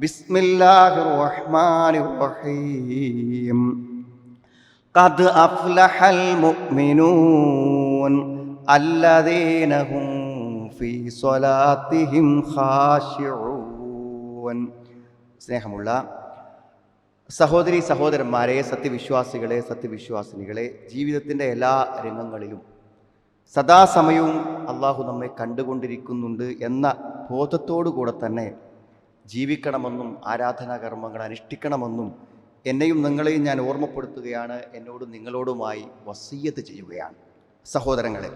بسم الله الرحمن الرحيم قد أفلح المؤمنون الذين هم في صلاتهم خاشعون സ്നേഹമുള്ള സഹോദരി സഹോദരന്മാരെ സത്യവിശ്വാസികളെ സത്യവിശ്വാസിനികളെ ജീവിതത്തിൻ്റെ എല്ലാ രംഗങ്ങളിലും സദാസമയവും അള്ളാഹു നമ്മെ കണ്ടുകൊണ്ടിരിക്കുന്നുണ്ട് എന്ന ബോധത്തോടു കൂടെ തന്നെ ജീവിക്കണമെന്നും ആരാധനാകർമ്മങ്ങൾ അനുഷ്ഠിക്കണമെന്നും എന്നെയും നിങ്ങളെയും ഞാൻ ഓർമ്മപ്പെടുത്തുകയാണ്. എന്നോടും നിങ്ങളോടുമായി വസീയത്ത് ചെയ്യുകയാണ്. സഹോദരങ്ങളെ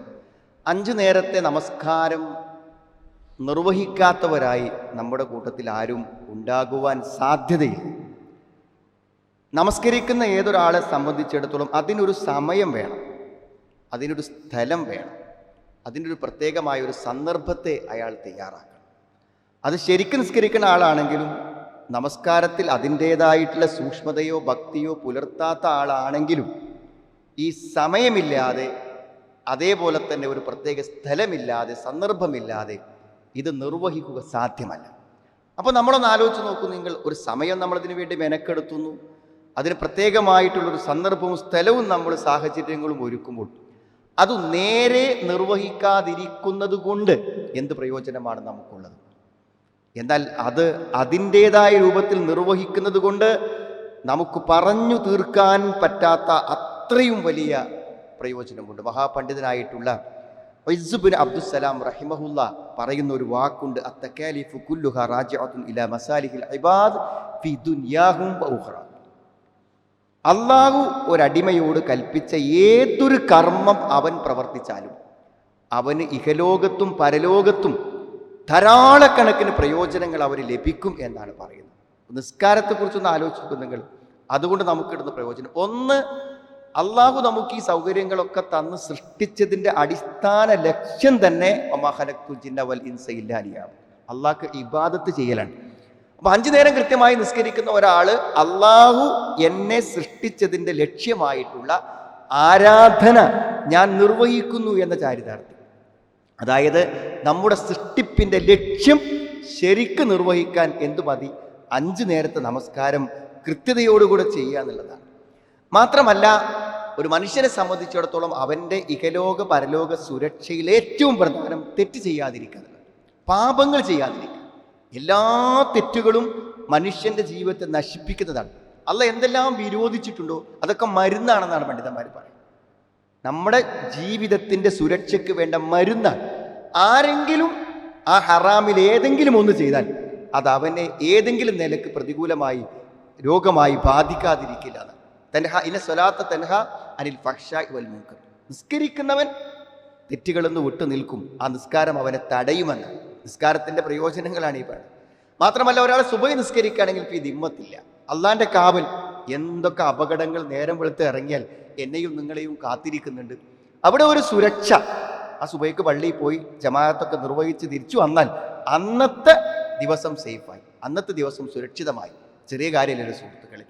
അഞ്ചു നേരത്തെ നമസ്കാരം നിർവഹിക്കാത്തവരായി നമ്മുടെ കൂട്ടത്തിൽ ആരും ഉണ്ടാകുവാൻ സാധ്യതയില്ല. നമസ്കരിക്കുന്ന ഏതൊരാളെ സംബന്ധിച്ചിടത്തോളം അതിനൊരു സമയം വേണം. അതിനൊരു സ്ഥലം വേണം. അതിനൊരു പ്രത്യേകമായ ഒരു സന്ദർഭത്തെ അയാൾ തയ്യാറാക്കണം. അത് ശരിക്കും നിസ്കരിക്കുന്ന ആളാണെങ്കിലും നമസ്കാരത്തിൽ അതിന്റേതായിട്ടുള്ള സൂക്ഷ്മതയോ ഭക്തിയോ പുലർത്താത്ത ആളാണെങ്കിലും ഈ സമയമില്ലാതെ അതേപോലെ തന്നെ ഒരു പ്രത്യേക സ്ഥലമില്ലാതെ സന്ദർഭമില്ലാതെ ഇത് നിർവഹിക്കുക സാധ്യമല്ല. അപ്പോൾ നമ്മളൊന്ന് ആലോചിച്ച് നോക്കൂ നിങ്ങൾ ഒരു സമയം നമ്മളതിനു വേണ്ടി മെനക്കെടുത്തുന്നു അതിന് പ്രത്യേകമായിട്ടുള്ളൊരു സന്ദർഭവും സ്ഥലവും നമ്മൾ സാഹചര്യങ്ങളും ഒരുക്കുമ്പോൾ അത് നേരെ നിർവഹിക്കാതിരിക്കുന്നത് കൊണ്ട് എന്ത് പ്രയോജനമാണ് നമുക്കുള്ളത്? എന്നാൽ അത് അതിന്റേതായ രൂപത്തിൽ നിർവഹിക്കുന്നത് കൊണ്ട് നമുക്ക് പറഞ്ഞു തീർക്കാൻ പറ്റാത്ത അത്രയും വലിയ പ്രയോജനമുണ്ട്. മഹാപണ്ഡിതനായിട്ടുള്ള വൈസുബിൻ അബ്ദുസലാം റഹിമഹുല്ല പറയുന്ന ഒരു വാക്കുണ്ട് ഇബാദ് ഫി അള്ളാഹു ഒരടിമയോട് കൽപ്പിച്ച ഏതൊരു കർമ്മം അവൻ പ്രവർത്തിച്ചാലും അവന് ഇഹലോകത്തും പരലോകത്തും ധാരാളക്കണക്കിന് പ്രയോജനങ്ങൾ അവർ ലഭിക്കും എന്നാണ് പറയുന്നത്. നിസ്കാരത്തെക്കുറിച്ചൊന്ന് ആലോചിക്കും നിങ്ങൾ. അതുകൊണ്ട് കിട്ടുന്ന പ്രയോജനം. ഒന്ന് അള്ളാഹു നമുക്ക് ഈ സൗകര്യങ്ങളൊക്കെ തന്ന് സൃഷ്ടിച്ചതിന്റെ അടിസ്ഥാന ലക്ഷ്യം തന്നെ വൽ ഇൻസയില്ലാലിയാണ് അള്ളാഹ്ക്ക് ഇബാദത്ത് ചെയ്യലാണ്. അപ്പം അഞ്ചു നേരം കൃത്യമായി നിസ്കരിക്കുന്ന ഒരാൾ അള്ളാഹു എന്നെ സൃഷ്ടിച്ചതിന്റെ ലക്ഷ്യമായിട്ടുള്ള ആരാധന ഞാൻ നിർവഹിക്കുന്നു എന്ന ചാരിതാർത്ഥ്യം. അതായത് നമ്മുടെ സൃഷ്ടിപ്പിന്റെ ലക്ഷ്യം ശരിക്ക് നിർവഹിക്കാൻ എന്തു മതി? അഞ്ചു നേരത്തെ നമസ്കാരം കൃത്യതയോടുകൂടെ ചെയ്യുക എന്നുള്ളതാണ്. മാത്രമല്ല ഒരു മനുഷ്യനെ സംബന്ധിച്ചിടത്തോളം അവന്റെ ഇഹലോക പരലോക സുരക്ഷയിൽ ഏറ്റവും പ്രധാനം തെറ്റ് ചെയ്യാതിരിക്കുക പാപങ്ങൾ ചെയ്യാതിരിക്കുക. എല്ലാ തെറ്റുകളും മനുഷ്യന്റെ ജീവിതത്തെ നശിപ്പിക്കുന്നതാണ്. അല്ല എന്തെല്ലാം വിരോധിച്ചിട്ടുണ്ടോ? അതൊക്കെ മരുന്നാണെന്നാണ് പണ്ഡിതന്മാർ പറയുന്നത്. നമ്മുടെ ജീവിതത്തിന്റെ സുരക്ഷയ്ക്ക് വേണ്ട മരുന്നാണ്. ആരെങ്കിലും ആ ഹറാമിൽ ഏതെങ്കിലും ഒന്ന് ചെയ്താൽ അത് അവനെ ഏതെങ്കിലും നിലയ്ക്ക് പ്രതികൂലമായി രോഗമായി ബാധിക്കാതിരിക്കില്ല തൻഹ ഇന സ്വലാത്ത തൻഹ അനിൽ ഫക്ഷ വൽ മൂക്ക് നിസ്കരിക്കുന്നവൻ തെറ്റുകളെന്ന് വിട്ടു നിൽക്കും. ആ നിസ്കാരം അവനെ തടയുമെന്ന്. നിസ്കാരത്തിന്റെ പ്രയോജനങ്ങളാണ് ഈ പറയുന്നത്. മാത്രമല്ല ഒരാൾ സുബൈ നിസ്കരിക്കുകയാണെങ്കിൽ ഈ ദിമ്മത്തില്ല അള്ളാന്റെ കാവൽ എന്തൊക്കെ അപകടങ്ങൾ നേരം വെളുത്ത് ഇറങ്ങിയാൽ എന്നെയും നിങ്ങളെയും കാത്തിരിക്കുന്നുണ്ട്. അവിടെ ഒരു സുരക്ഷ. ആ സുബൈക്ക് പള്ളിയിൽ പോയി ജമാഅത്തൊക്കെ നിർവഹിച്ച് തിരിച്ചു വന്നാൽ അന്നത്തെ ദിവസം സേഫായി. അന്നത്തെ ദിവസം സുരക്ഷിതമായി. ചെറിയ കാര്യമല്ലല്ലോ സുഹൃത്തുക്കളെ.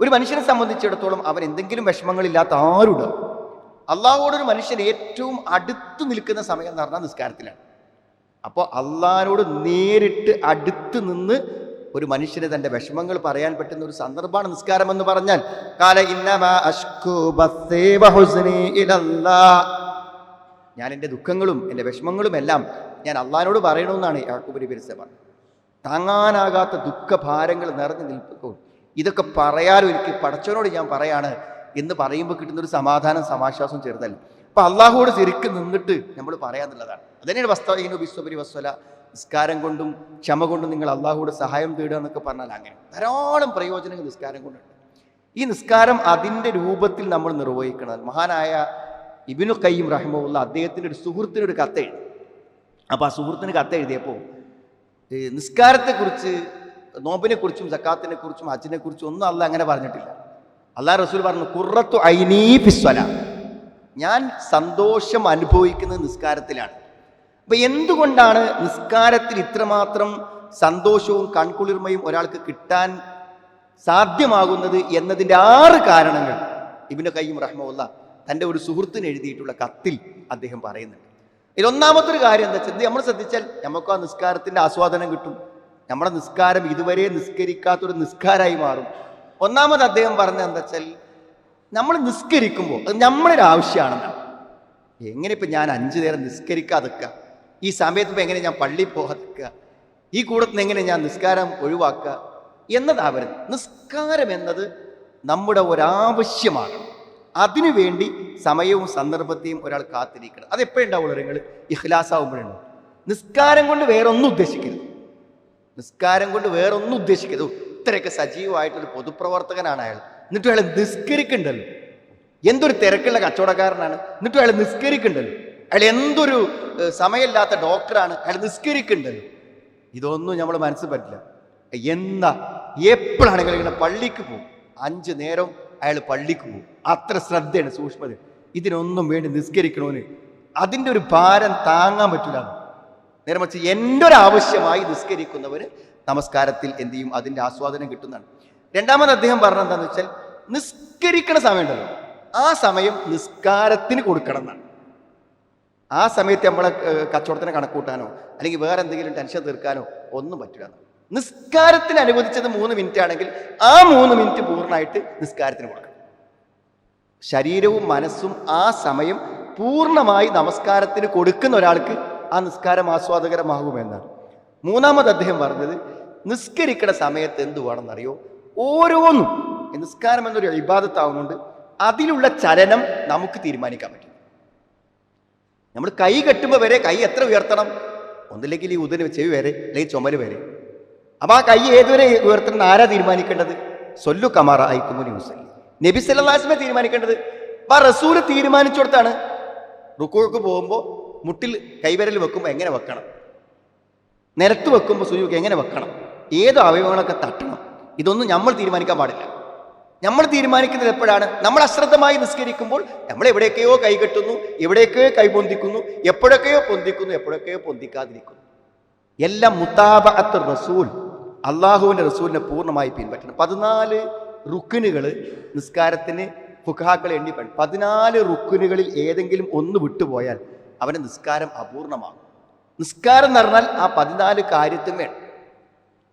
ഒരു മനുഷ്യനെ സംബന്ധിച്ചിടത്തോളം അവൻ എന്തെങ്കിലും വിഷമങ്ങളില്ലാത്ത ആരുണ്ട്? അള്ളാഹോടൊരു മനുഷ്യൻ ഏറ്റവും അടുത്ത് നിൽക്കുന്ന സമയം എന്ന് പറഞ്ഞാൽ നിസ്കാരത്തിലാണ്. അപ്പോൾ അള്ളാഹിനോട് നേരിട്ട് അടുത്ത് നിന്ന് ഒരു മനുഷ്യന് തന്റെ വിഷമങ്ങൾ പറയാൻ പറ്റുന്ന ഒരു സന്ദർഭമാണ് നിസ്കാരം എന്ന് പറഞ്ഞാൽ കാല. ഞാൻ എന്റെ ദുഃഖങ്ങളും എന്റെ വിഷമങ്ങളും എല്ലാം ഞാൻ അള്ളഹാനോട് പറയണമെന്നാണ് യാക്കൂബ് നബി അലൈഹി പറഞ്ഞത് താങ്ങാനാകാത്ത ദുഃഖഭാരങ്ങൾ നിറഞ്ഞു നിൽപ്പോൾ ഇതൊക്കെ പറയാനും എനിക്ക് പടച്ചവനോട് ഞാൻ പറയാണ് എന്ന് പറയുമ്പോൾ കിട്ടുന്ന ഒരു സമാധാനം സമാശ്വാസം ചെറുതല്ല. അപ്പൊ അള്ളാഹുവോട് ശരിക്കും നിന്നിട്ട് നമ്മൾ പറയാന്നുള്ളതാണ്. അതന്നെയാണ് വസ്തു ബിസ്വബരി വസ്വല നിസ്കാരം കൊണ്ടും ക്ഷമ കൊണ്ടും നിങ്ങൾ അള്ളാഹുവിടെ സഹായം തേടുക എന്നൊക്കെ പറഞ്ഞാൽ അങ്ങനെ. ധാരാളം പ്രയോജനങ്ങൾ നിസ്കാരം കൊണ്ടുണ്ട്. ഈ നിസ്കാരം അതിന്റെ രൂപത്തിൽ നമ്മൾ നിർവഹിക്കണം. മഹാനായ ഇബിനു കയ്യും റഹ്മുള്ള അദ്ദേഹത്തിന്റെ ഒരു സുഹൃത്തിനൊരു ഒരു കത്ത് എഴുതി. അപ്പോൾ ആ സുഹൃത്തിന് കത്ത് എഴുതിയപ്പോൾ ഈ നിസ്കാരത്തെക്കുറിച്ച് നോമ്പിനെക്കുറിച്ചും സക്കാത്തിനെ കുറിച്ചും അച്ഛനെ കുറിച്ചും ഒന്നും അല്ല അങ്ങനെ പറഞ്ഞിട്ടില്ല. അള്ളാഹ് റസൂൽ പറഞ്ഞു കുറത്തു ഐനീ ഫിസ്വല ഞാൻ സന്തോഷം അനുഭവിക്കുന്നത് നിസ്കാരത്തിലാണ്. അപ്പൊ എന്തുകൊണ്ടാണ് നിസ്കാരത്തിൽ ഇത്രമാത്രം സന്തോഷവും കൺകുളിർമയും ഒരാൾക്ക് കിട്ടാൻ സാധ്യമാകുന്നത് എന്നതിന്റെ ആറ് കാരണങ്ങൾ ഇബിന് കയ്യും റഹ്മുള്ള തന്റെ ഒരു സുഹൃത്തിന് എഴുതിയിട്ടുള്ള കത്തിൽ അദ്ദേഹം പറയുന്നുണ്ട്. ഇതിലൊന്നാമത്തെ ഒരു കാര്യം എന്താ വെച്ചാൽ നമ്മൾ ശ്രദ്ധിച്ചാൽ നമുക്ക് ആ നിസ്കാരത്തിന്റെ ആസ്വാദനം കിട്ടും. നമ്മുടെ നിസ്കാരം ഇതുവരെ നിസ്കരിക്കാത്തൊരു നിസ്കാരമായി മാറും. ഒന്നാമത് അദ്ദേഹം പറഞ്ഞത് എന്താ വെച്ചാൽ നമ്മൾ നിസ്കരിക്കുമ്പോൾ അത് നമ്മളൊരു ആവശ്യമാണെന്നാണ്. എങ്ങനെ ഇപ്പം ഞാൻ അഞ്ചു നേരം നിസ്കരിക്കാതിക്കുക ഈ സമയത്ത് എങ്ങനെ ഞാൻ പള്ളി പോകാതിരിക്കുക ഈ കൂടത്തിൽ നിന്ന് എങ്ങനെ ഞാൻ നിസ്കാരം ഒഴിവാക്കുക? എന്നതാവരുത് നിസ്കാരം എന്നത് നമ്മുടെ ഒരാവശ്യമാണ്. അതിനുവേണ്ടി സമയവും സന്ദർഭത്തെയും ഒരാൾ കാത്തിരിക്കണം. അത് ഉണ്ടാവുള്ളൂ നിങ്ങൾ? ഇഹ്ലാസാവുമ്പോഴുണ്ട് നിസ്കാരം കൊണ്ട് വേറൊന്നും ഉദ്ദേശിക്കരുത്. നിസ്കാരം കൊണ്ട് വേറൊന്നും ഉദ്ദേശിക്കരുത്. ഇത്രയൊക്കെ സജീവമായിട്ടൊരു പൊതുപ്രവർത്തകനാണ് അയാൾ. എന്നിട്ട് അയാൾ നിസ്കരിക്കണ്ടല്ലോ? എന്തൊരു തിരക്കുള്ള കച്ചവടക്കാരനാണ്. എന്നിട്ട് അയാൾ നിസ്കരിക്കണ്ടല്ലോ? അയാൾ എന്തൊരു സമയമില്ലാത്ത ഡോക്ടറാണ്. അയാൾ നിസ്കരിക്കുന്നുണ്ടല്ലോ ഇതൊന്നും നമ്മൾ മനസ്സിൽ പറ്റില്ല. എന്താ എപ്പോഴാണെങ്കിലും ഇങ്ങനെ പള്ളിക്ക് പോകും? അഞ്ച് നേരം അയാൾ പള്ളിക്ക് പോകും. അത്ര ശ്രദ്ധയാണ് സൂക്ഷ്മത. ഇതിനൊന്നും വേണ്ടി നിസ്കരിക്കണമെന്ന് അതിന്റെ ഒരു ഭാരം താങ്ങാൻ പറ്റില്ല നേരെ മറിച്ച് എന്റെ ഒരു ആവശ്യമായി നിസ്കരിക്കുന്നവർ നമസ്കാരത്തിൽ എന്ത് ചെയ്യും? അതിന്റെ ആസ്വാദനം കിട്ടുന്നതാണ്. രണ്ടാമത് അദ്ദേഹം പറഞ്ഞത് എന്താണെന്ന് വെച്ചാൽ നിസ്കരിക്കണ സമയമുണ്ടല്ലോ. ആ സമയം നിസ്കാരത്തിന് കൊടുക്കണം എന്നാണ്. ആ സമയത്ത് നമ്മളെ കച്ചവടത്തിനെ കണക്കൂട്ടാനോ അല്ലെങ്കിൽ വേറെ എന്തെങ്കിലും ടെൻഷൻ തീർക്കാനോ ഒന്നും പറ്റില്ല. നിസ്കാരത്തിന് അനുവദിച്ചത് മൂന്ന് മിനിറ്റ് ആണെങ്കിൽ ആ മൂന്ന് മിനിറ്റ് പൂർണമായിട്ട് നിസ്കാരത്തിന് കൊടുക്കണം. ശരീരവും മനസ്സും ആ സമയം പൂർണമായി നമസ്കാരത്തിന് കൊടുക്കുന്ന ഒരാൾക്ക് ആ നിസ്കാരം ആസ്വാദകരമാകുമെന്നാണ്. മൂന്നാമത് അദ്ദേഹം പറഞ്ഞത് നിസ്കരിക്കുന്ന സമയത്ത് എന്ത് വേണമെന്നറിയോ? ഓരോന്നും നിസ്കാരം എന്നൊരു ഇബാദത്താവുന്നുണ്ട് അതിലുള്ള ചലനം നമുക്ക് തീരുമാനിക്കാൻ നമ്മൾ കൈ കെട്ടുമ്പോൾ വരെ കൈ എത്ര ഉയർത്തണം? ഒന്നില്ലെങ്കിൽ ഈ ഉദന് ചെവി വരെ അല്ലെങ്കിൽ ചുമൽ വരെ. അപ്പൊ ആ കൈ ഏതുവരെ ഉയർത്തണം? ആരാ തീരുമാനിക്കേണ്ടത്? സൊല്ലു കമാറ ഐക്കുമു ന്യൂസ് നബി സല്ലാസ്മെ തീരുമാനിക്കേണ്ടത്? അപ്പൊ ആ റസൂൽ തീരുമാനിച്ചു കൊടുത്താണ് റുക്കോക്ക് പോകുമ്പോൾ മുട്ടിൽ കൈവരൽ വെക്കുമ്പോൾ എങ്ങനെ വെക്കണം? നിരത്ത് വെക്കുമ്പോൾ സുജൂക്ക് എങ്ങനെ വെക്കണം? ഏത് അവയവങ്ങളൊക്കെ തട്ടണം? ഇതൊന്നും നമ്മൾ തീരുമാനിക്കാൻ പാടില്ല. നമ്മൾ തീരുമാനിക്കുന്നത് എപ്പോഴാണ്? നമ്മൾ അശ്രദ്ധമായി നിസ്കരിക്കുമ്പോൾ നമ്മൾ എവിടെയൊക്കെയോ കൈകെട്ടുന്നു എവിടെയൊക്കെയോ കൈ പൊന്തിക്കുന്നു എപ്പോഴൊക്കെയോ പൊന്തിക്കുന്നു എപ്പോഴൊക്കെയോ പൊന്തിക്കാതിരിക്കുന്നു. എല്ലാം മുത്താബഅത്ത് റസൂൽ അള്ളാഹുവിന്റെ റസൂലിനെ പൂർണമായി പിൻപറ്റണം. പതിനാല് റുക്കിനുകൾ നിസ്കാരത്തിന് ഫുഖാക്കൾ എണ്ണി പണി പതിനാല് റുക്കിനുകളിൽ ഏതെങ്കിലും ഒന്ന് വിട്ടുപോയാൽ അവന്റെ നിസ്കാരം അപൂർണമാകും. നിസ്കാരം എന്ന് പറഞ്ഞാൽ ആ പതിനാല് കാര്യത്തും വേണം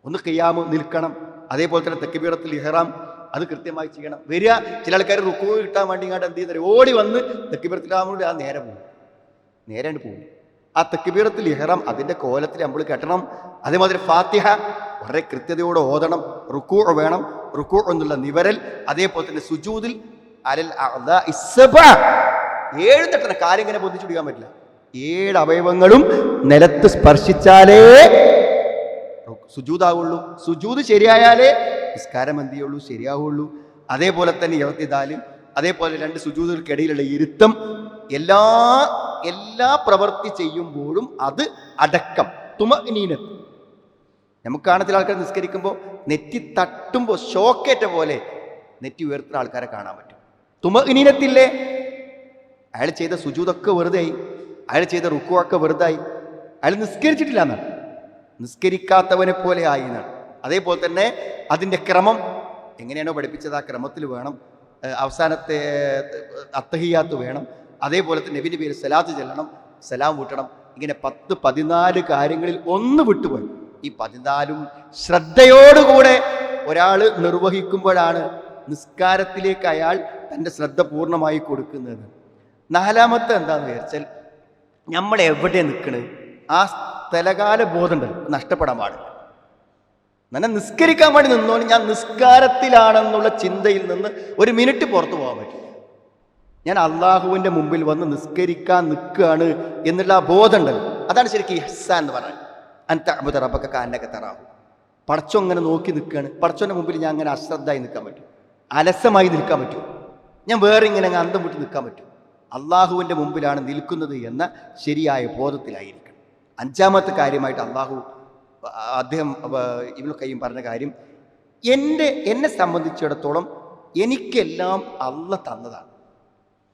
ഒന്ന് കയ്യാമ് നിൽക്കണം. അതേപോലെ തന്നെ തെക്കുബീറത്തിൽ ഇഹ്റാം അത് കൃത്യമായി ചെയ്യണം. വരിക ചില ആൾക്കാർ റുക്കു കിട്ടാൻ വേണ്ടി ഇങ്ങോട്ട് എന്ത് ചെയ്യുന്നത് ഓടി വന്ന് തെക്കിബിറത്തിലാവുമ്പോൾ ആ നേരെ പോകും. നേരെ പോകും. ആ തെക്കിബീറത്തിൽ ഇഹറം അതിന്റെ കോലത്തിൽ നമ്മൾ കെട്ടണം. അതേമാതിരി ഫാത്തിഹ വളരെ കൃത്യതയോടെ ഓതണം. റുക്കു വേണം. റുക്കു എന്നുള്ള നിവരൽ അതേപോലെ തന്നെ സുജൂതിൽ അലൽ. ഏഴ് തട്ടണ കാര്യം ഇങ്ങനെ പൊന്തിച്ചു പിടിക്കാൻ പറ്റില്ല. ഏഴ് അവയവങ്ങളും നിലത്ത് സ്പർശിച്ചാലേ സുജൂതാവുള്ളൂ. സുജൂത് ശരിയായാലേ നിസ്കാരം എന്ത് ചെയ്യുള്ളൂ ശരിയാവുള്ളൂ. അതേപോലെ തന്നെ ഇറത്തിദാലും അതേപോലെ രണ്ട് സുജൂതുകൾക്കിടയിലുള്ള ഇരുത്തം എല്ലാ എല്ലാ പ്രവൃത്തി ചെയ്യുമ്പോഴും അത് അടക്കം. തുമനീനത്ത് നമുക്കാണ് ചില ആൾക്കാർ നിസ്കരിക്കുമ്പോൾ നെറ്റി തട്ടുമ്പോൾ ഷോക്കേറ്റ പോലെ നെറ്റി ഉയർത്തുന്ന ആൾക്കാരെ കാണാൻ പറ്റും. തുമനീനത്തില്ലേ അയാൾ ചെയ്ത സുജൂതൊക്കെ വെറുതെ അയാൾ ചെയ്ത റുക്കുവൊക്കെ വെറുതായി. അയാൾ നിസ്കരിച്ചിട്ടില്ല എന്നാണ്. നിസ്കരിക്കാത്തവനെ പോലെ ആയി എന്നാണ്. അതേപോലെ തന്നെ അതിന്റെ ക്രമം എങ്ങനെയാണോ പഠിപ്പിച്ചത് ആ ക്രമത്തിൽ വേണം അവസാനത്തെ അത്തഹിയാത്ത് വേണം അതേപോലെ തന്നെ നബിന്റെ പേര് സലാത്ത് ചെല്ലണം സലാം വീട്ടണം ഇങ്ങനെ പത്ത് പതിനാല് കാര്യങ്ങളിൽ ഒന്ന് വിട്ടുപോയി. ഈ പതിനാലും ശ്രദ്ധയോടുകൂടെ ഒരാൾ നിർവഹിക്കുമ്പോഴാണ് നിസ്കാരത്തിലേക്ക് അയാൾ തന്റെ ശ്രദ്ധ പൂർണമായി കൊടുക്കുന്നത്. നാലാമത്തെ എന്താണെന്ന് വിചാരിച്ചാൽ നമ്മൾ എവിടെ നിൽക്കണത് ആ സ്ഥലകാല ബോധമുണ്ട് നഷ്ടപ്പെടാൻ പാടില്ല. എന്നെ നിസ്കരിക്കാൻ വേണ്ടി നിന്നോണ്ട് ഞാൻ നിസ്കാരത്തിലാണെന്നുള്ള ചിന്തയിൽ നിന്ന് ഒരു മിനിറ്റ് പുറത്തു പോകാൻ പറ്റില്ല. ഞാൻ അള്ളാഹുവിന്റെ മുമ്പിൽ വന്ന് നിസ്കരിക്കാൻ നിൽക്കുകയാണ് എന്നുള്ള ആ ബോധമുണ്ടല്ലോ. അതാണ് ശരിക്കും ഇഹ്സാൻ എന്ന് പറയുന്നത്. അൻ റബ്ബക കാനൊക്കെ തറാവും പടച്ചോ അങ്ങനെ നോക്കി നിൽക്കുകയാണ്. പടച്ചോന്റെ മുമ്പിൽ ഞാൻ അങ്ങനെ അശ്രദ്ധമായി നിൽക്കാൻ പറ്റും. അലസമായി നിൽക്കാൻ പറ്റും. ഞാൻ വേറെ ഇങ്ങനെ അങ്ങ് അന്തം വിട്ട് നിൽക്കാൻ പറ്റും. അള്ളാഹുവിന്റെ മുമ്പിലാണ് നിൽക്കുന്നത് എന്ന ശരിയായ ബോധത്തിലായിരിക്കണം. അഞ്ചാമത്തെ കാര്യമായിട്ട് അള്ളാഹു അദ്ദേഹം ഇവന് കയ്യും പറഞ്ഞ കാര്യം എന്റെ എന്നെ സംബന്ധിച്ചിടത്തോളം എനിക്കെല്ലാം അള്ള തന്നതാണ്.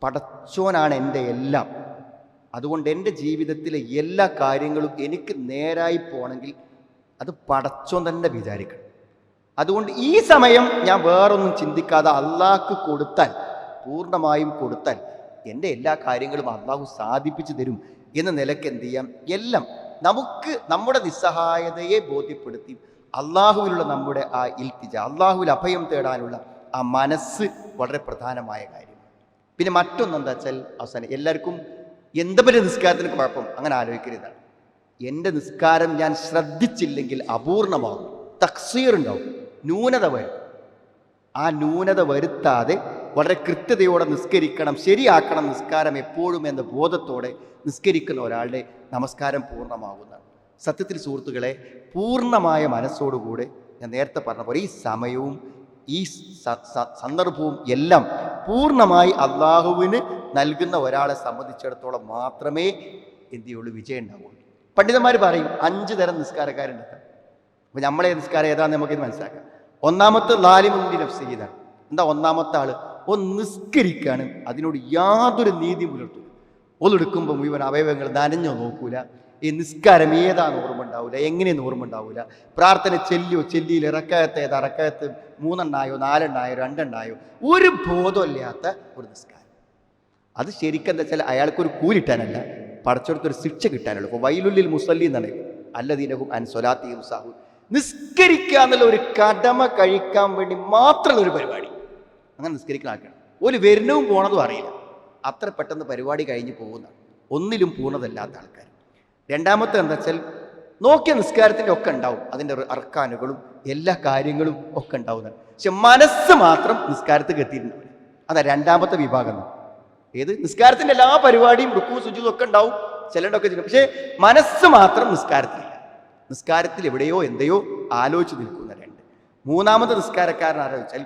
പടച്ചോനാണ് എന്റെ എല്ലാം. അതുകൊണ്ട് എന്റെ ജീവിതത്തിലെ എല്ലാ കാര്യങ്ങളും എനിക്ക് നേരായി പോകണമെങ്കിൽ അത് പടച്ചോൻ തന്നെ വിചാരിക്കണം. അതുകൊണ്ട് ഈ സമയം ഞാൻ വേറൊന്നും ചിന്തിക്കാതെ അള്ളാഹ്ക്ക് കൊടുത്താൽ പൂർണമായും കൊടുത്താൽ എന്റെ എല്ലാ കാര്യങ്ങളും അള്ളാഹു സാധിപ്പിച്ചു തരും എന്ന നിലയ്ക്ക് എന്ത് ചെയ്യാം? എല്ലാം നമുക്ക് നമ്മുടെ നിസ്സഹായതയെ ബോധ്യപ്പെടുത്തി അള്ളാഹുവിലുള്ള നമ്മുടെ ആ ഇൽത്തിജ അള്ളാഹുവിൽ അഭയം തേടാനുള്ള ആ മനസ്സ് വളരെ പ്രധാനമായ കാര്യം. പിന്നെ മറ്റൊന്നെന്താ വെച്ചാൽ അവസാനം എല്ലാവർക്കും എന്താ പറ്റിയ നിസ്കാരത്തിന് കുഴപ്പം? അങ്ങനെ ആലോചിക്കരുതാണ് എന്റെ നിസ്കാരം ഞാൻ ശ്രദ്ധിച്ചില്ലെങ്കിൽ അപൂർണമാകും. തക്സീർ ഉണ്ടാവും ന്യൂനത വരും. ആ ന്യൂനത വരുത്താതെ വളരെ കൃത്യതയോടെ നിസ്കരിക്കണം ശരിയാക്കണം നിസ്കാരം എപ്പോഴും എന്ന ബോധത്തോടെ നിസ്കരിക്കുന്ന ഒരാളുടെ നമസ്കാരം പൂർണമാകുന്നതാണ്. സത്യത്തിൽ സുഹൃത്തുക്കളെ പൂർണമായ മനസ്സോടുകൂടെ ഞാൻ നേരത്തെ പറഞ്ഞ പോലെ ഈ സമയവും ഈ സന്ദർഭവും എല്ലാം പൂർണമായി അള്ളാഹുവിന് നൽകുന്ന ഒരാളെ സംബന്ധിച്ചിടത്തോളം മാത്രമേ എന്ത് ചെയ്യുള്ളൂ വിജയം ഉണ്ടാവുള്ളൂ പണ്ഡിതന്മാർ പറയും അഞ്ച് തരം നിസ്കാരക്കാരുണ്ട് അപ്പോൾ നമ്മളെ നിസ്കാരം ഏതാണെന്ന് നമുക്കിത് മനസ്സിലാക്കാം. ഒന്നാമത്തെ ലാലിമുണ്ടി നഫ്സീതാണ് എന്താ ഒന്നാമത്തെ ആൾ? ഓ നിസ്കരിക്കാനും അതിനോട് യാതൊരു നീതി പുലർത്തും ഒതെടുക്കുമ്പോൾ മുഴുവൻ അവയവങ്ങൾ നനഞ്ഞോ നോക്കൂല. ഈ നിസ്കാരം ഏതാന്ന് ഓർമ്മ ഉണ്ടാവില്ല എങ്ങനെയെന്ന് ഓർമ്മ ഉണ്ടാവില്ല പ്രാർത്ഥന ചെല്ലിയോ ചെല്ലിയിൽ ഇറക്കകത്ത് ഏതാ? ഇറക്കകത്ത് മൂന്നെണ്ണായോ നാലെണ്ണായോ രണ്ടെണ്ണായോ? ഒരു ബോധമില്ലാത്ത ഒരു നിസ്കാരം. അത് ശരിക്കും എന്താ വെച്ചാൽ അയാൾക്കൊരു കൂലിട്ടാനല്ല പടച്ചെടുത്തൊരു ശിക്ഷ കിട്ടാനുള്ളൂ. ഇപ്പോൾ വൈലുള്ളിൽ മുസല്ലി എന്നാണ്. അല്ലദീനഹും അൻ സാഹു. നിസ്കരിക്കുക എന്നുള്ള ഒരു കടമ കഴിക്കാൻ വേണ്ടി മാത്രമുള്ള ഒരു പരിപാടി. അങ്ങനെ നിസ്കരിക്കുന്ന ആൾക്കാണ് ഒരു വരുന്നവും പോണതും അറിയില്ല. അത്ര പെട്ടെന്ന് പരിപാടി കഴിഞ്ഞ് പോകുന്ന ഒന്നിലും പൂർണതല്ലാത്ത ആൾക്കാർ രണ്ടാമത്തെ എന്താ വെച്ചാൽ നോക്കിയ നിസ്കാരത്തിന്റെ ഒക്കെ ഉണ്ടാവും. അതിന്റെ അർക്കാനുകളും എല്ലാ കാര്യങ്ങളും ഒക്കെ ഉണ്ടാവുന്നതാണ് പക്ഷെ മനസ്സ് മാത്രം നിസ്കാരത്തിൽ എത്തിയിട്ടുണ്ട്. അതാ രണ്ടാമത്തെ വിഭാഗം. ഏത്? നിസ്കാരത്തിന്റെ എല്ലാ പരിപാടിയും റുക്കു സുചിതും ഒക്കെ ഉണ്ടാവും. ചിലണ്ടൊക്കെ ചെയ്യും. പക്ഷേ മനസ്സ് മാത്രം നിസ്കാരത്തിലില്ല. നിസ്കാരത്തിൽ എവിടെയോ എന്തെയോ ആലോചിച്ച് നിൽക്കുന്ന രണ്ട്. മൂന്നാമത്തെ നിസ്കാരക്കാരൻ ആലോചിച്ചാൽ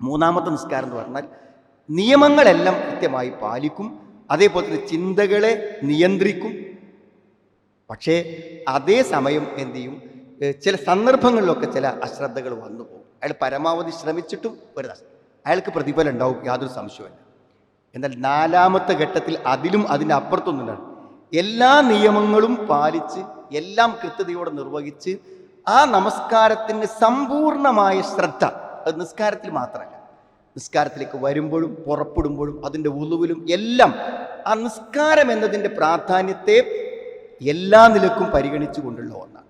മൂന്നാമത്തെ നിസ്കാരം എന്ന് പറഞ്ഞാൽ നിയമങ്ങളെല്ലാം കൃത്യമായി പാലിക്കും അതേപോലെ തന്നെ ചിന്തകളെ നിയന്ത്രിക്കും. പക്ഷേ അതേ സമയം എന്ത് ചെയ്യും? ചില സന്ദർഭങ്ങളിലൊക്കെ ചില അശ്രദ്ധകൾ വന്നു പോകും. അയാൾ പരമാവധി ശ്രമിച്ചിട്ടും ഒരു അയാൾക്ക് പ്രതിഫലം ഉണ്ടാവും യാതൊരു സംശയമല്ല എന്നാൽ നാലാമത്തെ ഘട്ടത്തിൽ അതിലും അതിന്റെ അപ്പുറത്തൊന്നുണ്ടാണ് എല്ലാ നിയമങ്ങളും പാലിച്ച് എല്ലാം കൃത്യതയോടെ നിർവഹിച്ച് ആ നമസ്കാരത്തിന് സമ്പൂർണമായ ശ്രദ്ധ അത് നിസ്കാരത്തിൽ മാത്രമല്ല. നിസ്കാരത്തിലേക്ക് വരുമ്പോഴും പുറപ്പെടുമ്പോഴും അതിന്റെ ഉളുവിലും എല്ലാം ആ നിസ്കാരം എന്നതിന്റെ പ്രാധാന്യത്തെ എല്ലാ നിലക്കും പരിഗണിച്ചു കൊണ്ടുള്ള ഒന്നാണ്.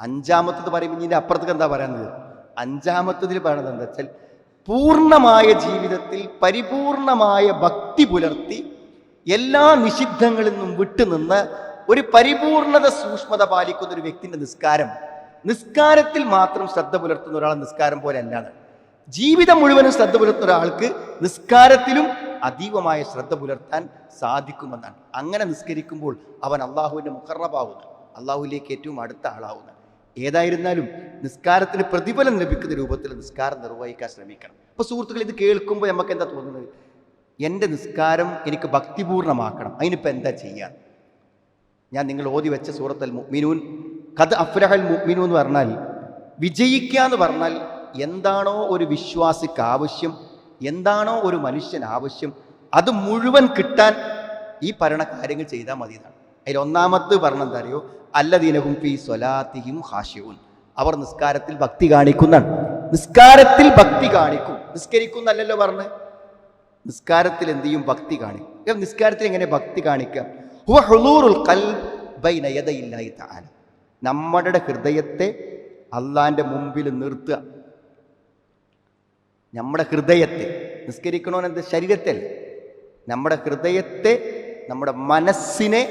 അഞ്ചാമത്തത് പറയുമ്പോൾ ഇതിന്റെ അപ്പുറത്തേക്ക് എന്താ പറയുന്നത് അഞ്ചാമത്തതിൽ പറയുന്നത് എന്താ വെച്ചാൽ പൂർണമായ ജീവിതത്തിൽ പരിപൂർണമായ ഭക്തി പുലർത്തി എല്ലാ നിഷിദ്ധങ്ങളിൽ നിന്നും വിട്ടുനിന്ന് ഒരു പരിപൂർണത സൂക്ഷ്മത പാലിക്കുന്ന ഒരു വ്യക്തിന്റെ നിസ്കാരം നിസ്കാരത്തിൽ മാത്രം ശ്രദ്ധ പുലർത്തുന്ന ഒരാൾ നിസ്കാരം പോലെ അല്ലാതെ ജീവിതം മുഴുവനും ശ്രദ്ധ പുലർത്തുന്ന ഒരാൾക്ക് നിസ്കാരത്തിലും അതീവമായ ശ്രദ്ധ പുലർത്താൻ സാധിക്കുമെന്നാണ്. അങ്ങനെ നിസ്കരിക്കുമ്പോൾ അവൻ അള്ളാഹുവിന്റെ മുഖറബാവുന്നു. അള്ളാഹുവിലേക്ക് ഏറ്റവും അടുത്ത ആളാവുന്നു. ഏതായിരുന്നാലും നിസ്കാരത്തിന് പ്രതിഫലം ലഭിക്കുന്ന രൂപത്തിൽ നിസ്കാരം നിർവഹിക്കാൻ ശ്രമിക്കണം. അപ്പോൾ സുഹൃത്തുക്കൾ ഇത് കേൾക്കുമ്പോൾ നമുക്ക് എന്താ തോന്നുന്നത്? എന്റെ നിസ്കാരം എനിക്ക് ഭക്തിപൂർണമാക്കണം അതിനിപ്പോൾ എന്താ ചെയ്യാൻ ഞാൻ നിങ്ങൾ ഓതി വെച്ച സൂറത്തൽ മുഅ്മിനൂൻ കത് അഫ്രഹൽ മുഅ്മിനു എന്ന് പറഞ്ഞാൽ വിജയിക്കുക എന്ന് പറഞ്ഞാൽ എന്താണോ ഒരു വിശ്വാസിക്ക് ആവശ്യം എന്താണോ ഒരു മനുഷ്യൻ ആവശ്യം അത് മുഴുവൻ കിട്ടാൻ ഈ പറയണ കാര്യങ്ങൾ ചെയ്താൽ മതി എന്നാണ് അതിൽ ഒന്നാമത് പറഞ്ഞ എന്താ അറിയോ? അല്ലദീനഹും ഫീ സ്വലാത്തിഹിം ഹാഷ്യവും അവർ നിസ്കാരത്തിൽ ഭക്തി കാണിക്കുന്നതാണ്. നിസ്കാരത്തിൽ ഭക്തി കാണിക്കും. നിസ്കരിക്കുന്നല്ലോ പറഞ്ഞ്. നിസ്കാരത്തിൽ എന്ത് ചെയ്യും? ഭക്തി കാണിക്കും. നിസ്കാരത്തിൽ എങ്ങനെ ഭക്തി കാണിക്കുക ഹുവ യദയില്ലാഹി നമ്മുടെ ഹൃദയത്തെ അള്ളാന്റെ മുമ്പിൽ നിർത്തുക. നമ്മുടെ ഹൃദയത്തെ നിസ്കരിക്കണമെന്നത് ശരീരത്തെ അല്ല നമ്മുടെ ഹൃദയത്തെ നമ്മുടെ മനസ്സിനെ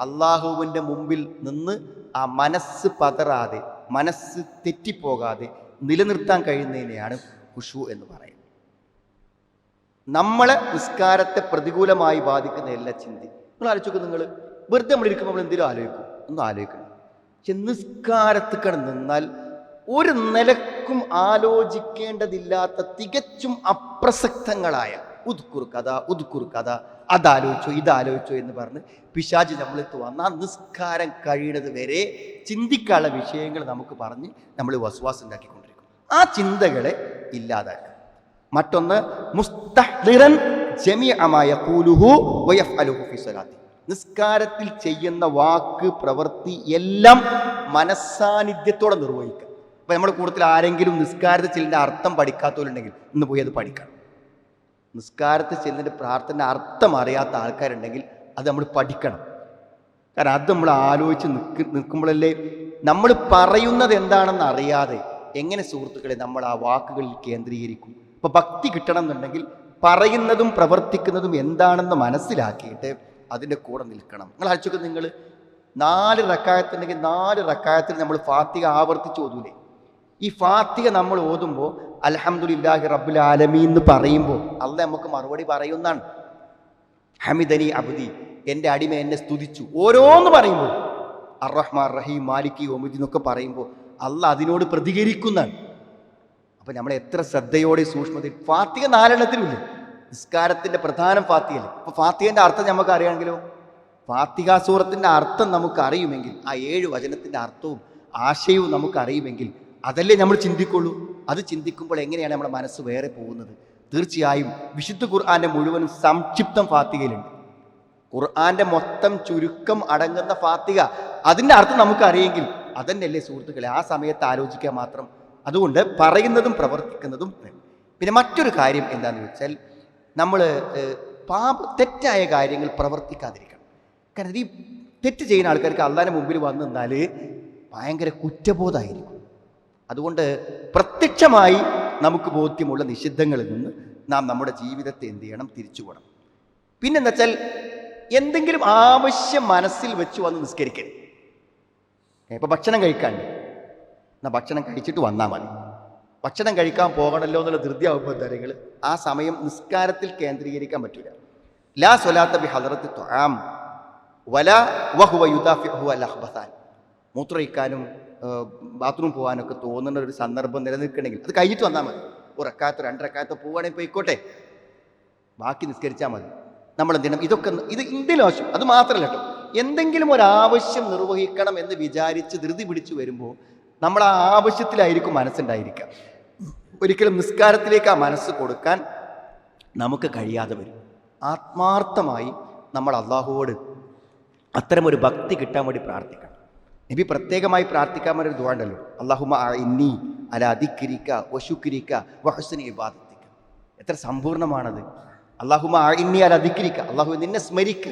അള്ളാഹുവിന്റെ മുമ്പിൽ നിന്ന് ആ മനസ്സ് പതറാതെ മനസ്സ് തെറ്റിപ്പോകാതെ നിലനിർത്താൻ കഴിയുന്നതിനെയാണ് ഖുഷു എന്ന് പറയുന്നത്. നമ്മളെ നിസ്കാരത്തെ പ്രതികൂലമായി ബാധിക്കുന്ന എല്ലാ ചിന്തി നിങ്ങൾ ആലോചിക്കും നിങ്ങൾ. വെറുതെ നമ്മളിരിക്കുമ്പോൾ നമ്മൾ എന്തെങ്കിലും ആലോചിക്കും? ഒന്നും ആലോചിക്കണം. പക്ഷെ നിസ്കാരത്തിൽ കിടന്ന് നിന്നാൽ ഒരു നിലക്കും ആലോചിക്കേണ്ടതില്ലാത്ത തികച്ചും അപ്രസക്തങ്ങളായ ഉദ്കുർ കഥ ഉദ്കുർ കഥ അതാലോചിച്ചോ ഇതാലോചിച്ചോ എന്ന് പറഞ്ഞ് പിശാജ് നമ്മളെത്ത് വന്ന ആ നിസ്കാരം കഴിയുന്നത് വരെ ചിന്തിക്കാനുള്ള വിഷയങ്ങൾ നമുക്ക് പറഞ്ഞ് നമ്മൾ വസ്വാസം ഉണ്ടാക്കിക്കൊണ്ടിരിക്കും. ആ ചിന്തകളെ ഇല്ലാതാക്കുക. മറ്റൊന്ന് മുസ്തഹ്ദിറൻ ജമിഅമായ കൂലുഹു വയഫ് അലുഹു സ്വലാത്തി. നിസ്കാരത്തിൽ ചെയ്യുന്ന വാക്ക് പ്രവൃത്തി എല്ലാം മനസ്സാന്നിധ്യത്തോടെ നിർവഹിക്കുക. അപ്പം നമ്മുടെ കൂട്ടത്തിൽ ആരെങ്കിലും നിസ്കാരത്തിൽ ചെല്ലിന്റെ അർത്ഥം പഠിക്കാത്തവരുണ്ടെങ്കിൽ ഇന്ന് പോയി അത് പഠിക്കണം നിസ്കാരത്തിൽ ചെല്ലിന്റെ പ്രാർത്ഥന അർത്ഥം അറിയാത്ത ആൾക്കാരുണ്ടെങ്കിൽ അത് നമ്മൾ പഠിക്കണം. കാരണം അത് നമ്മൾ ആലോചിച്ച് നിൽക്ക് നിൽക്കുമ്പോഴല്ലേ നമ്മൾ പറയുന്നത് എന്താണെന്ന് അറിയാതെ എങ്ങനെ സുഹൃത്തുക്കളെ നമ്മൾ ആ വാക്കുകളിൽ കേന്ദ്രീകരിക്കും. ഇപ്പൊ ഭക്തി കിട്ടണം എന്നുണ്ടെങ്കിൽ പറയുന്നതും പ്രവർത്തിക്കുന്നതും എന്താണെന്ന് മനസ്സിലാക്കിയിട്ട് അതിന്റെ കൂടെ നിൽക്കണം. നിങ്ങൾ അയച്ചൊക്കെ നിങ്ങൾ നാല് റക്കായത്തുണ്ടെങ്കിൽ നാല് റക്കായത്തിൽ നമ്മൾ ഫാത്തിക ആവർത്തിച്ച് ഓതൂലേ. ഈ ഫാത്തിക നമ്മൾ ഓതുമ്പോൾ അലഹമുല്ലാഹി റബ്ബുൽ ആലമീ എന്ന് പറയുമ്പോൾ അല്ല നമുക്ക് മറുപടി പറയുന്നതാണ് ഹമിദനി അബ്ദി എന്റെ അടിമ എന്നെ സ്തുതിച്ചു. ഓരോന്ന് പറയുമ്പോൾ അർ റഹ്മാൻ റഹീം മാലിക്കി ഒമിദി എന്നൊക്കെ പറയുമ്പോൾ അല്ല അതിനോട് പ്രതികരിക്കുന്നതാണ് അപ്പം നമ്മൾ എത്ര ശ്രദ്ധയോടെ സൂക്ഷ്മത ഫാത്തിക നാലെണ്ണത്തിലുമില്ല? നിസ്കാരത്തിന്റെ പ്രധാനം ഫാത്തികല്ലേ അപ്പോൾ ഫാത്തികന്റെ അർത്ഥം നമുക്ക് അറിയാമെങ്കിലോ ഫാത്തിക സൂറത്തിന്റെ അർത്ഥം നമുക്ക് അറിയുമെങ്കിൽ ആ ഏഴ് വചനത്തിന്റെ അർത്ഥവും ആശയവും നമുക്ക് അറിയുമെങ്കിൽ അതല്ലേ നമ്മൾ ചിന്തിക്കുള്ളൂ? അത് ചിന്തിക്കുമ്പോൾ എങ്ങനെയാണ് നമ്മുടെ മനസ്സ് വേറെ പോകുന്നത്? തീർച്ചയായും വിശുദ്ധ ഖുർആാന്റെ മുഴുവനും സംക്ഷിപ്തം ഫാത്തികയിലുണ്ട് ഖുർആന്റെ മൊത്തം ചുരുക്കം അടങ്ങുന്ന ഫാത്തിക അതിന്റെ അർത്ഥം നമുക്ക് അറിയെങ്കിൽ അതന്നെയല്ലേ സുഹൃത്തുക്കളെ? ആ സമയത്ത് ആലോചിക്കുക മാത്രം. അതുകൊണ്ട് പറയുന്നതും പ്രവർത്തിക്കുന്നതും പിന്നെ മറ്റൊരു കാര്യം എന്താണെന്ന് വെച്ചാൽ നമ്മൾ പാപ തെറ്റായ കാര്യങ്ങൾ പ്രവർത്തിക്കാതിരിക്കണം. കാരണം ഈ തെറ്റ് ചെയ്യുന്ന ആൾക്കാർക്ക് അള്ളാന്റെ മുമ്പിൽ വന്നു നിന്നാൽ ഭയങ്കര കുറ്റബോധമായിരിക്കും അതുകൊണ്ട് പ്രത്യക്ഷമായി നമുക്ക് ബോധ്യമുള്ള നിഷിദ്ധങ്ങളിൽ നിന്ന് നാം നമ്മുടെ ജീവിതത്തെ എന്ത് ചെയ്യണം? തിരിച്ചുപോകണം പിന്നെന്താ വെച്ചാൽ എന്തെങ്കിലും ആവശ്യം മനസ്സിൽ വെച്ച് വന്ന് നിസ്കരിക്കരുത്. ഇപ്പം ഭക്ഷണം കഴിക്കാണ്ട്. എന്നാൽ ഭക്ഷണം കഴിച്ചിട്ട് വന്നാൽ മതി. ഭക്ഷണം കഴിക്കാൻ പോകണമല്ലോ എന്നുള്ള ധൃതിയാവുമ്പോൾ തരങ്ങൾ ആ സമയം നിസ്കാരത്തിൽ കേന്ദ്രീകരിക്കാൻ പറ്റില്ല ലാ സൊലാത്ത ബി ഹലറത്ത് ത്വാം. വല വഹുവ യുദാഫിഹു അൽ അഹ്ബസാൻ മൂത്രയിക്കാനും ബാത്റൂം പോകാനൊക്കെ തോന്നുന്ന ഒരു സന്ദർഭം നിലനിൽക്കണമെങ്കിൽ അത് കഴിഞ്ഞിട്ട് വന്നാൽ മതി. ഉറക്കാത്ത രണ്ടരക്കാത്ത പോവുകയാണെങ്കിൽ പോയിക്കോട്ടെ. ബാക്കി നിസ്കരിച്ചാൽ മതി. നമ്മൾ ദിനം ഇതൊക്കെ ഇത് ഇന്ത്യയിലും ആവശ്യം. അത് മാത്രമല്ല കേട്ടോ. എന്തെങ്കിലും ഒരു ആവശ്യം നിർവഹിക്കണം എന്ന് വിചാരിച്ച് ധൃതി പിടിച്ചു വരുമ്പോൾ നമ്മൾ ആ ആവശ്യത്തിലായിരിക്കും മനസ്സുണ്ടായിരിക്കുക. ഒരിക്കലും നിസ്കാരത്തിലേക്ക് ആ മനസ്സ് കൊടുക്കാൻ നമുക്ക് കഴിയാതെ വരും. ആത്മാർത്ഥമായി നമ്മൾ അള്ളാഹുവോട് അത്തരമൊരു ഭക്തി കിട്ടാൻ വേണ്ടി പ്രാർത്ഥിക്കണം. നബി പ്രത്യേകമായി പ്രാർത്ഥിക്കാൻ വേണ്ടി ഒരു ഉണ്ടല്ലോ. അള്ളാഹുമ ഇന്നി അല അധിക്കരിക്ക വശുക്കിരിക്ക വഹസിനെ ഇബാദത്തിക്ക എത്ര സമ്പൂർണമാണത് അള്ളാഹുമ ഇന്നി അല അധിക്കരിക്ക അള്ളാഹു നിന്നെ സ്മരിക്ക.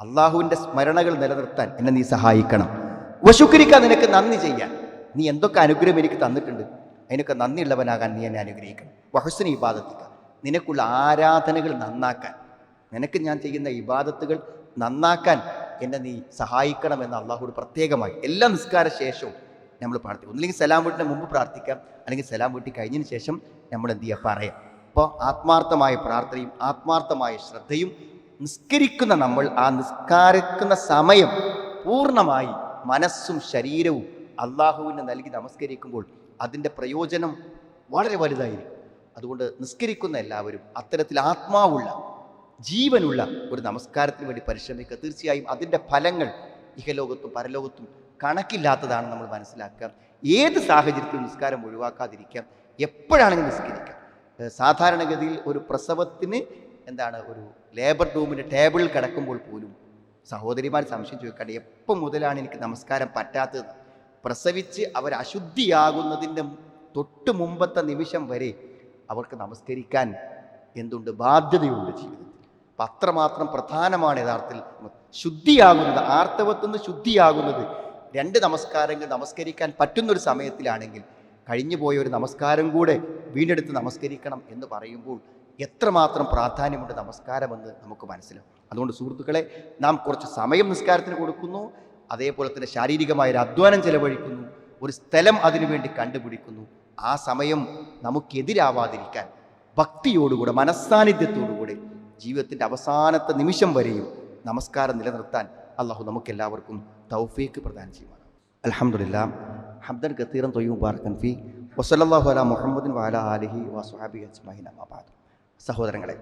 അള്ളാഹുവിന്റെ സ്മരണകൾ നിലനിർത്താൻ എന്നെ നീ സഹായിക്കണം. വശുക്കരിക്ക നിനക്ക് നന്ദി ചെയ്യാൻ. നീ എന്തൊക്കെ അനുഗ്രഹം എനിക്ക് തന്നിട്ടുണ്ട്. അതിനൊക്കെ നന്ദിയുള്ളവനാകാൻ നീ എന്നെ അനുഗ്രഹിക്കണം. വഹുസിന് ഇബാദത്തിക്ക. നിനക്കുള്ള ആരാധനകൾ നന്നാക്കാൻ. നിനക്ക് ഞാൻ ചെയ്യുന്ന ഇബാദത്തുകൾ നന്നാക്കാൻ എന്നെ നീ സഹായിക്കണമെന്ന് അള്ളാഹുട് പ്രത്യേകമായി എല്ലാ നിസ്കാര ശേഷവും നമ്മൾ പ്രാർത്ഥിക്കും. ഒന്നില്ലെങ്കിൽ സലാം വീട്ടിന് മുമ്പ് പ്രാർത്ഥിക്കാം. അല്ലെങ്കിൽ സലാം വീട്ടി കഴിഞ്ഞതിന് ശേഷം നമ്മൾ എന്ത് ചെയ്യുക? പറയാം. അപ്പോൾ ആത്മാർത്ഥമായ പ്രാർത്ഥനയും ആത്മാർത്ഥമായ ശ്രദ്ധയും നിസ്കരിക്കുന്ന നമ്മൾ ആ നിസ്കാരിക്കുന്ന സമയം പൂർണമായി മനസ്സും ശരീരവും അള്ളാഹുവിന് നൽകി നമസ്കരിക്കുമ്പോൾ അതിന്റെ പ്രയോജനം വളരെ വലുതായിരിക്കും. അതുകൊണ്ട് നിസ്കരിക്കുന്ന എല്ലാവരും അത്തരത്തിൽ ആത്മാവുള്ള ജീവനുള്ള ഒരു നമസ്കാരത്തിന് വേണ്ടി പരിശ്രമിക്കുക. തീർച്ചയായും അതിന്റെ ഫലങ്ങൾ ഇഹലോകത്തും പരലോകത്തും കണക്കില്ലാത്തതാണ് നമ്മൾ മനസ്സിലാക്കുക. ഏത് സാഹചര്യത്തിലും നിസ്കാരം ഒഴിവാക്കാതിരിക്കാം എപ്പോഴാണെങ്കിലും നിസ്കരിക്കാം സാധാരണഗതിയിൽ ഒരു പ്രസവത്തിന് എന്താണ് ഒരു ലേബർ റൂമിന്റെ ടേബിളിൽ കിടക്കുമ്പോൾ പോലും സഹോദരിമാർ സംശയം ചോദിക്കാണ്ട് എപ്പോൾ മുതലാണ് എനിക്ക് നമസ്കാരം പറ്റാത്തത്? പ്രസവിച്ച് അവർ അശുദ്ധിയാകുന്നതിന്റെ തൊട്ട് മുമ്പത്തെ നിമിഷം വരെ അവർക്ക് നമസ്കരിക്കാൻ എന്തുണ്ട്? ബാധ്യതയുണ്ട് ജീവിതത്തിൽ. അപ്പം അത്രമാത്രം പ്രധാനമാണ് യഥാർത്ഥത്തിൽ. ശുദ്ധിയാകുന്നത് ആർത്തവത്തുനിന്ന് ശുദ്ധിയാകുന്നത് രണ്ട് നമസ്കാരങ്ങൾ നമസ്കരിക്കാൻ പറ്റുന്നൊരു സമയത്തിലാണെങ്കിൽ കഴിഞ്ഞു പോയ ഒരു നമസ്കാരം കൂടെ വീണ്ടെടുത്ത് നമസ്കരിക്കണം എന്ന് പറയുമ്പോൾ എത്രമാത്രം പ്രാധാന്യമുണ്ട് നമസ്കാരമെന്ന് നമുക്ക് മനസ്സിലാവും. അതുകൊണ്ട് സുഹൃത്തുക്കളെ നാം കുറച്ച് സമയം നിസ്കാരത്തിന് കൊടുക്കുന്നു അതേപോലെ തന്നെ ശാരീരികമായ ഒരു അധ്വാനം ചെലവഴിക്കുന്നു ഒരു സ്ഥലം അതിനുവേണ്ടി കണ്ടുപിടിക്കുന്നു. ആ സമയം നമുക്കെതിരാവാതിരിക്കാൻ ഭക്തിയോടുകൂടെ മനസ്സാന്നിധ്യത്തോടുകൂടെ ജീവിതത്തിന്റെ അവസാനത്തെ നിമിഷം വരെയും നമസ്കാരം നിലനിർത്താൻ അള്ളാഹു നമുക്കെല്ലാവർക്കും തൗഫീക്ക് പ്രദാനം ചെയ്യുമാണ് അലഹമുല്ല ഹംദൻ കത്തീറൻ തൊയ്യു ബാർഖൻഫി ഫി അല മുഹമ്മദിൻ വാല അലഹി വസുഹാബി അജ്മഹിൻ അമാബാദ് സഹോദരങ്ങളെ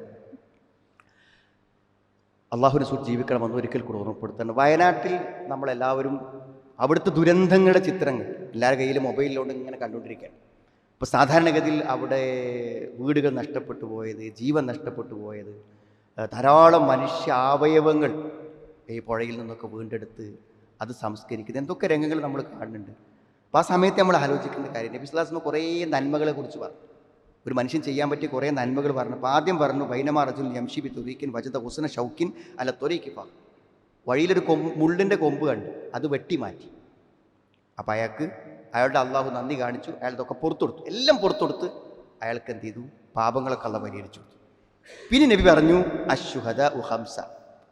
അള്ളാഹുവിനെ റസൂൽ ജീവിക്കണമെന്ന് ഒരിക്കൽ കൂടെ ഓർമ്മപ്പെടുത്തുന്നു വയനാട്ടിൽ നമ്മളെല്ലാവരും അവിടുത്തെ ദുരന്തങ്ങളുടെ ചിത്രങ്ങൾ എല്ലാവരുടെ കയ്യിലും മൊബൈലിലോട്ട് ഇങ്ങനെ കണ്ടുകൊണ്ടിരിക്കുകയാണ്. ഇപ്പോൾ സാധാരണഗതിയിൽ അവിടെ വീടുകൾ നഷ്ടപ്പെട്ടു പോയത് ജീവൻ നഷ്ടപ്പെട്ടു പോയത് ധാരാളം മനുഷ്യ അവയവങ്ങൾ ഈ പുഴയിൽ നിന്നൊക്കെ വീണ്ടെടുത്ത് അത് സംസ്കരിക്കുന്നത് എന്തൊക്കെ രംഗങ്ങൾ നമ്മൾ കാണുന്നുണ്ട്. അപ്പോൾ ആ സമയത്ത് നമ്മൾ ആലോചിക്കേണ്ട കാര്യം നബി സ്വലാസ്മ കുറേ നന്മകളെ കുറിച്ച് പറഞ്ഞു. ഒരു മനുഷ്യൻ ചെയ്യാൻ പറ്റിയ കുറേ നന്മകൾ പറഞ്ഞു. അപ്പോൾ ആദ്യം പറഞ്ഞു വൈനമാർ റജുൽ യംഷിബി തുറീക്കിൻ വജത ഹുസന ഷൗക്കിൻ അല്ല തൊരീക്കി ഫാ. വഴിയിലൊരു കൊമ്പ് മുള്ളിന്റെ കൊമ്പ് കണ്ടു അത് വെട്ടി മാറ്റി. അപ്പോൾ അയാൾക്ക് അയാളുടെ അള്ളാഹു നന്ദി കാണിച്ചു അയാളതൊക്കെ പുറത്തെടുത്തു. എല്ലാം പുറത്തെടുത്ത് അയാൾക്ക് എന്ത് ചെയ്തു? പാപങ്ങളൊക്കെ അള്ള പരിഹരിച്ചു പിന്നെ നബി പറഞ്ഞു അശുഹദ ഉഹംസ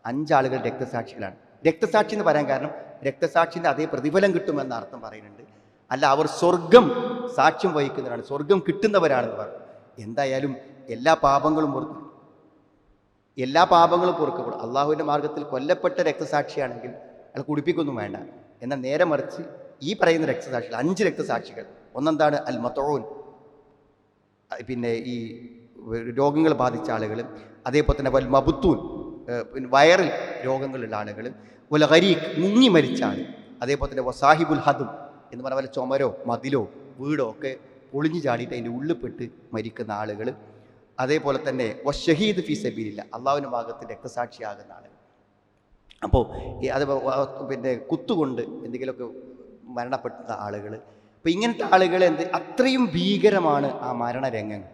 അഞ്ചാളുകൾ രക്തസാക്ഷികളാണ്. രക്തസാക്ഷി എന്ന് പറയാൻ കാരണം രക്തസാക്ഷിന്റെ അതേ പ്രതിഫലം കിട്ടുമെന്ന അർത്ഥം പറയുന്നുണ്ട്. അല്ല അവർ സ്വർഗം സാക്ഷ്യം വഹിക്കുന്നവരാണ്. സ്വർഗം കിട്ടുന്നവരാണെന്ന് പറഞ്ഞു. എന്തായാലും എല്ലാ പാപങ്ങളും പുറത്തു എല്ലാ പാപങ്ങളും പൊറുക്കപ്പെടും. അള്ളാഹുവിന്റെ മാർഗത്തിൽ കൊല്ലപ്പെട്ട രക്തസാക്ഷിയാണെങ്കിൽ അയാൾ കുടിപ്പിക്കൊന്നും വേണ്ട. എന്നാൽ നേരെ മറിച്ച് ഈ പറയുന്ന രക്തസാക്ഷികൾ അഞ്ച് രക്തസാക്ഷികൾ ഒന്നെന്താണ്? അൽ മത്തോൻ പിന്നെ ഈ രോഗങ്ങൾ ബാധിച്ച ആളുകൾ അതേപോലെ തന്നെ വൽ മബുത്തൂൻ പിന്നെ വയറിൽ രോഗങ്ങളുള്ള ആളുകൾ വല്ല ഹരീഖ് മുങ്ങി മരിച്ച ആൾ അതേപോലെ തന്നെ വസാഹിബുൽ ഹദും എന്ന് പറഞ്ഞ പോലെ ചുമരോ മതിലോ വീടോ ഒക്കെ പൊളിഞ്ഞു ചാടിയിട്ട് അതിന്റെ ഉള്ളിൽപ്പെട്ട് മരിക്കുന്ന ആളുകൾ അതേപോലെ തന്നെ ഷഹീദ് ഫി സബീലില്ല അള്ളാഹുവിന്റെ ഭാഗത്ത് രക്തസാക്ഷിയാകുന്ന ആളുകൾ അപ്പോൾ അത് പിന്നെ കുത്തുകൊണ്ട് എന്തെങ്കിലുമൊക്കെ മരണപ്പെടുന്ന ആളുകൾ അപ്പോൾ ഇങ്ങനത്തെ ആളുകൾ എന്ത് അത്രയും ഭീകരമാണ് ആ മരണരംഗങ്ങൾ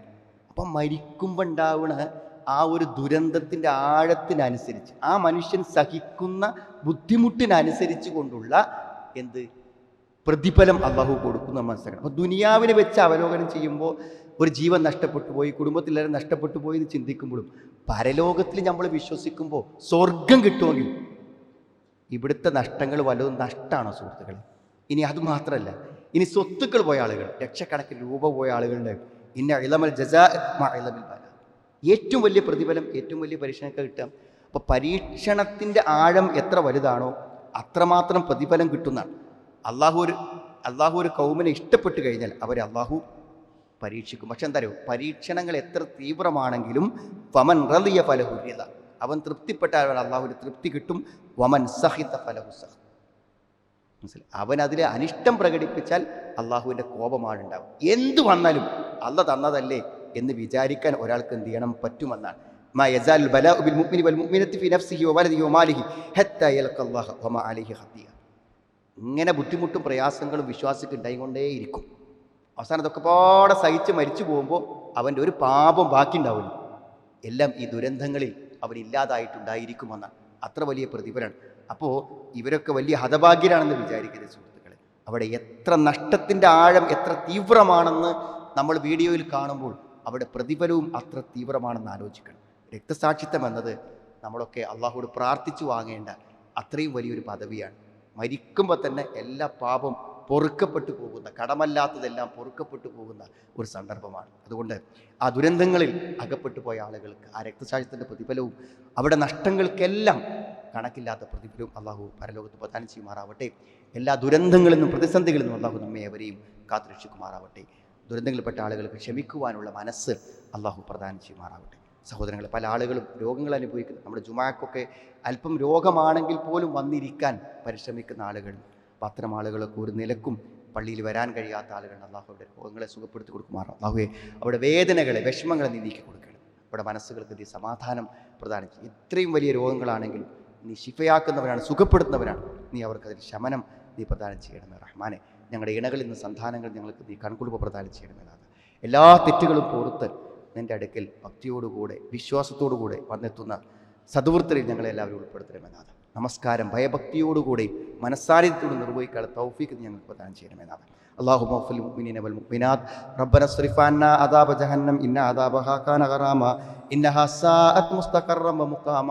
അപ്പം മരിക്കുമ്പോൾ ഉണ്ടാവുന്ന ആ ഒരു ദുരന്തത്തിന്റെ ആഴത്തിനനുസരിച്ച് ആ മനുഷ്യൻ സഹിക്കുന്ന ബുദ്ധിമുട്ടിനനുസരിച്ച് കൊണ്ടുള്ള എന്ത് പ്രതിഫലം അള്ളാഹു കൊടുക്കും നമ്മൾ മനസ്സിലാക്കണം അപ്പോൾ ദുനിയാവിനെ വെച്ച് അവലോകനം ചെയ്യുമ്പോൾ ഒരു ജീവൻ നഷ്ടപ്പെട്ടു പോയി കുടുംബത്തിലെല്ലാം നഷ്ടപ്പെട്ടു പോയി എന്ന് ചിന്തിക്കുമ്പോഴും പരലോകത്തിൽ നമ്മൾ വിശ്വസിക്കുമ്പോൾ സ്വർഗം കിട്ടുമെങ്കിൽ ഇവിടുത്തെ നഷ്ടങ്ങൾ വല്ലതും നഷ്ടമാണോ സുഹൃത്തുക്കൾ ഇനി അത് മാത്രമല്ല ഇനി സ്വത്തുക്കൾ പോയ ആളുകൾ ലക്ഷക്കണക്കിന് രൂപ പോയ ആളുകളുടെ ഇന്ന ഇളമൽ ജസാ ഇളമിൽ ഏറ്റവും വലിയ പ്രതിഫലം ഏറ്റവും വലിയ പരീക്ഷണമൊക്കെ കിട്ടുക. അപ്പോൾ പരീക്ഷണത്തിന്റെ ആഴം എത്ര വലുതാണോ അത്രമാത്രം പ്രതിഫലം കിട്ടുന്നതാണ്. അള്ളാഹു ഒരു അള്ളാഹു ഒരു കൗമിനെ ഇഷ്ടപ്പെട്ട് കഴിഞ്ഞാൽ അവരെ അള്ളാഹു പരീക്ഷിക്കും. പക്ഷെ എന്താ അറിയോ? പരീക്ഷണങ്ങൾ എത്ര തീവ്രമാണെങ്കിലും വമൻ റലിയ ഫലഹുര്യത അവൻ തൃപ്തിപ്പെട്ടാൽ അള്ളാഹുവിന് തൃപ്തി കിട്ടും. വമൻ സഹിത ഫലഹു സഹ. മനസ്സിലായി? അവൻ അതിലെ അനിഷ്ടം പ്രകടിപ്പിച്ചാൽ അള്ളാഹുവിന്റെ കോപമാണ് ഉണ്ടാവും എന്തു വന്നാലും അള്ള തന്നതല്ലേ എന്ന് വിചാരിക്കാൻ ഒരാൾക്ക് എന്ത് ചെയ്യണം? പറ്റുമെന്നാണ്. ഖത്തിയ ഇങ്ങനെ ബുദ്ധിമുട്ടും പ്രയാസങ്ങളും വിശ്വാസിക്ക് ഉണ്ടായിക്കൊണ്ടേയിരിക്കും. അവസാനം അതൊക്കെ പാടെ സഹിച്ച് മരിച്ചു പോകുമ്പോൾ അവന്റെ ഒരു പാപം ബാക്കി ഉണ്ടാവില്ല എല്ലാം ഈ ദുരന്തങ്ങളിൽ അവൻ ഇല്ലാതായിട്ടുണ്ടായിരിക്കുമെന്നാണ് അത്ര വലിയ പ്രതിഫലമാണ്. അപ്പോൾ ഇവരൊക്കെ വലിയ ഹതഭാഗ്യരാണെന്ന് വിചാരിക്കരുത് സുഹൃത്തുക്കളെ. അവിടെ എത്ര നഷ്ടത്തിന്റെ ആഴം എത്ര തീവ്രമാണെന്ന് നമ്മൾ വീഡിയോയിൽ കാണുമ്പോൾ അവിടെ പ്രതിഫലവും അത്ര തീവ്രമാണെന്ന് ആലോചിക്കണം. രക്തസാക്ഷിത്വം എന്നത് നമ്മളൊക്കെ അള്ളാഹുവോട് പ്രാർത്ഥിച്ചു വാങ്ങേണ്ട അത്രയും വലിയൊരു പദവിയാണ്. മരിക്കുമ്പോൾ തന്നെ എല്ലാ പാപം പൊറുക്കപ്പെട്ടു പോകുന്ന കടമല്ലാത്തതെല്ലാം പൊറുക്കപ്പെട്ടു പോകുന്ന ഒരു സന്ദർഭമാണ്. അതുകൊണ്ട് ആ ദുരന്തങ്ങളിൽ അകപ്പെട്ടു പോയ ആളുകൾക്ക് ആ രക്തസാക്ഷിത്വത്തിന്റെ പ്രതിഫലവും അവിടെ നഷ്ടങ്ങൾക്കെല്ലാം കണക്കില്ലാത്ത പ്രതിഫലവും അള്ളാഹു പരലോകത്ത് പ്രധാനം ചെയ്യുമാറാവട്ടെ. എല്ലാ ദുരന്തങ്ങളിൽ നിന്നും പ്രതിസന്ധികളിൽ നിന്നും അള്ളാഹു നമ്മെ എവരെയും കാത്തുരക്ഷിക്കുമാറാവട്ടെ. ദുരന്തങ്ങളിൽപ്പെട്ട ആളുകൾക്ക് ക്ഷമിക്കുവാനുള്ള മനസ്സ് അള്ളാഹു പ്രദാനം ചെയ്യുമാറാവട്ടെ. സഹോദരങ്ങൾ പല ആളുകളും രോഗങ്ങൾ അനുഭവിക്കുന്നു. നമ്മുടെ ജുമാക്കൊക്കെ അല്പം രോഗമാണെങ്കിൽ പോലും വന്നിരിക്കാൻ പരിശ്രമിക്കുന്ന ആളുകൾ. അപ്പം ആളുകളൊക്കെ ഒരു നിലക്കും പള്ളിയിൽ വരാൻ കഴിയാത്ത ആളുകൾ അള്ളാഹു അവിടെ രോഗങ്ങളെ സുഖപ്പെടുത്തി കൊടുക്കുമാറാം അള്ളാഹുവെ അവിടെ വേദനകളെ വിഷമങ്ങളെ നീ നീക്കി കൊടുക്കണം. അവിടെ മനസ്സുകൾക്ക് നീ സമാധാനം പ്രദാനം ചെയ്യും. ഇത്രയും വലിയ രോഗങ്ങളാണെങ്കിലും നീ ശിഫയാക്കുന്നവരാണ് സുഖപ്പെടുത്തുന്നവരാണ്. നീ അവർക്ക് അതിൽ ശമനം നീ പ്രദാനം ചെയ്യണമേ റഹ്മാനെ. ഞങ്ങളുടെ ഇണകളിൽ നിന്ന് സന്താനങ്ങൾ ഞങ്ങൾക്ക് നീ കൺകുളിപ്പ് പ്രദാനം ചെയ്യണമെന്നാണ് എല്ലാ തെറ്റുകളും പുറത്ത് നിന്റെ അടുക്കൽ ഭക്തിയോടുകൂടെ വിശ്വാസത്തോടുകൂടെ വന്നെത്തുന്ന സദ്വൃത്തിയിൽ ഞങ്ങളെ എല്ലാവരും നമസ്കാരം. ഭയഭക്തിയോടുകൂടി മനസ്സാരിത്തോട് നിർവഹിക്കാൻ തൗഫീഖ് ഞങ്ങൾക്ക് പ്രദാനം ചെയ്യണമെന്നാണ് അള്ളാഹു മഫുൽ മുഅ്മിനീന വൽ മുഅ്മിനാത്ത്. റബ്ബന സ്രിഫാന അദാബ ജഹന്നം ഇന്ന അദാബഹാ കാന ഗറാമ ഇന്നഹാ സാഅത് മുസ്തഖറം വമുഖാമ